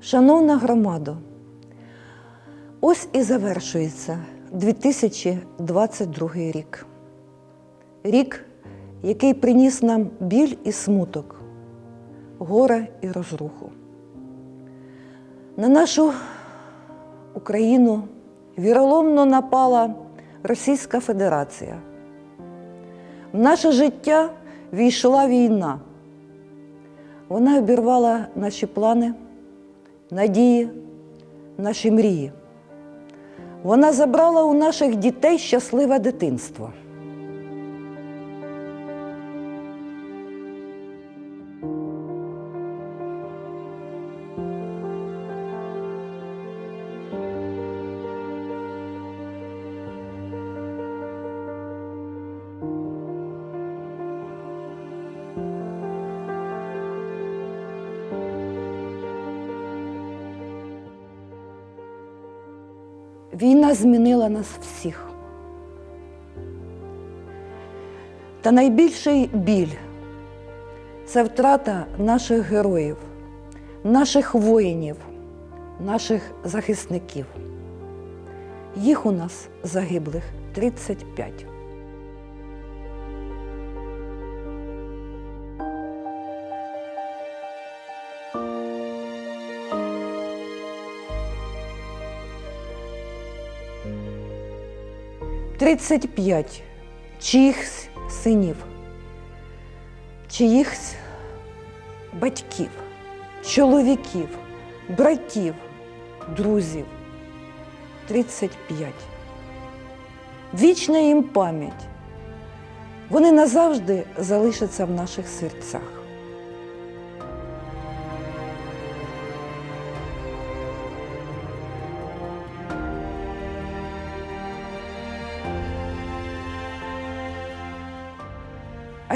Шановна громадо, ось і завершується 2022 рік. Рік, який приніс нам біль і смуток, горе і розруху. На нашу Україну віроломно напала Російська Федерація. В наше життя війшла війна. Вона обірвала наші плани, надії, наші мрії. Вона забрала у наших дітей щасливе дитинство. Війна змінила нас всіх. Та найбільший біль це втрата наших героїв, наших воїнів, наших захисників. Їх у нас загиблих 35. Тридцять п'ять чиїхсь синів, чиїхсь батьків, чоловіків, братів, друзів. 35. Вічна їм пам'ять. Вони назавжди залишаться в наших серцях.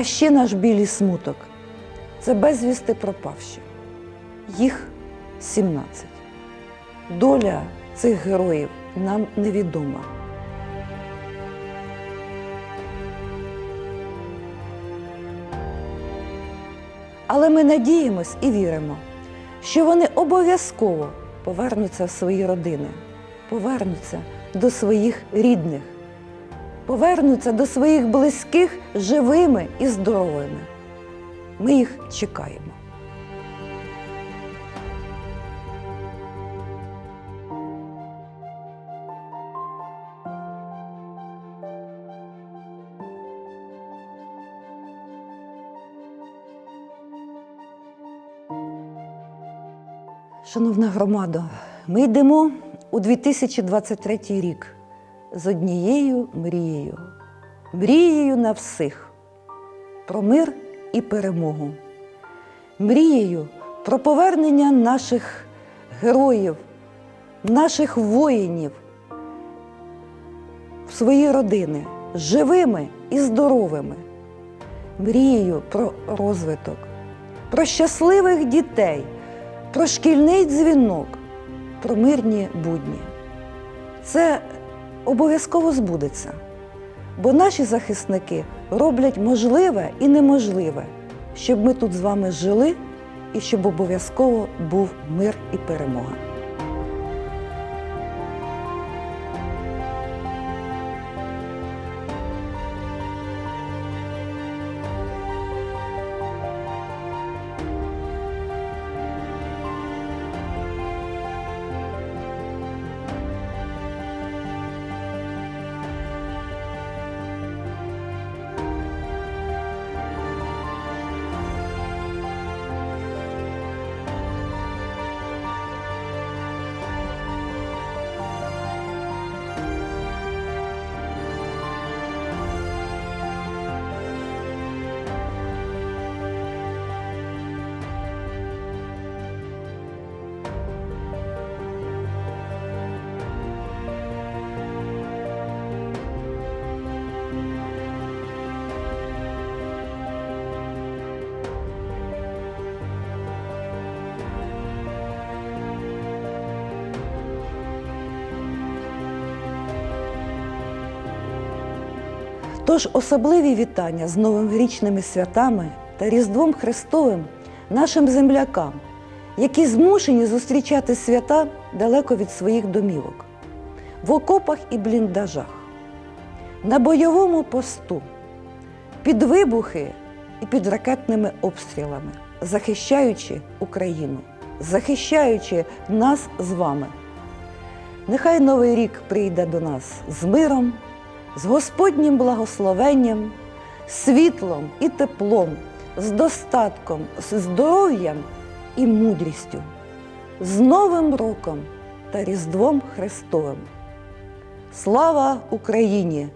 А ще наш білий смуток це безвісти пропавші. Їх 17. Доля цих героїв нам невідома. Але ми надіємось і віримо, що вони обов'язково повернуться в свої родини, повернуться до своїх рідних, повернуться до своїх близьких живими і здоровими. Ми їх чекаємо. Шановна громада, ми йдемо у 2023 рік з однією мрією. Мрією на всіх про мир і перемогу. Мрією про повернення наших героїв, наших воїнів в свої родини живими і здоровими. Мрією про розвиток, про щасливих дітей про шкільний дзвінок, про мирні будні. Це обов'язково збудеться, бо наші захисники роблять можливе і неможливе, щоб ми тут з вами жили і щоб обов'язково був мир і перемога. Тож особливі вітання з новогрічними святами та Різдвом Христовим нашим землякам, які змушені зустрічати свята далеко від своїх домівок, в окопах і бліндажах, на бойовому посту, під вибухи і під ракетними обстрілами, захищаючи Україну, захищаючи нас з вами. Нехай новий рік прийде до нас з миром, з Господнім благословенням, світлом і теплом, з достатком, з здоров'ям і мудрістю, з Новим роком та Різдвом Христовим. Слава Україні!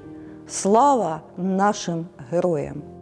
Слава нашим героям!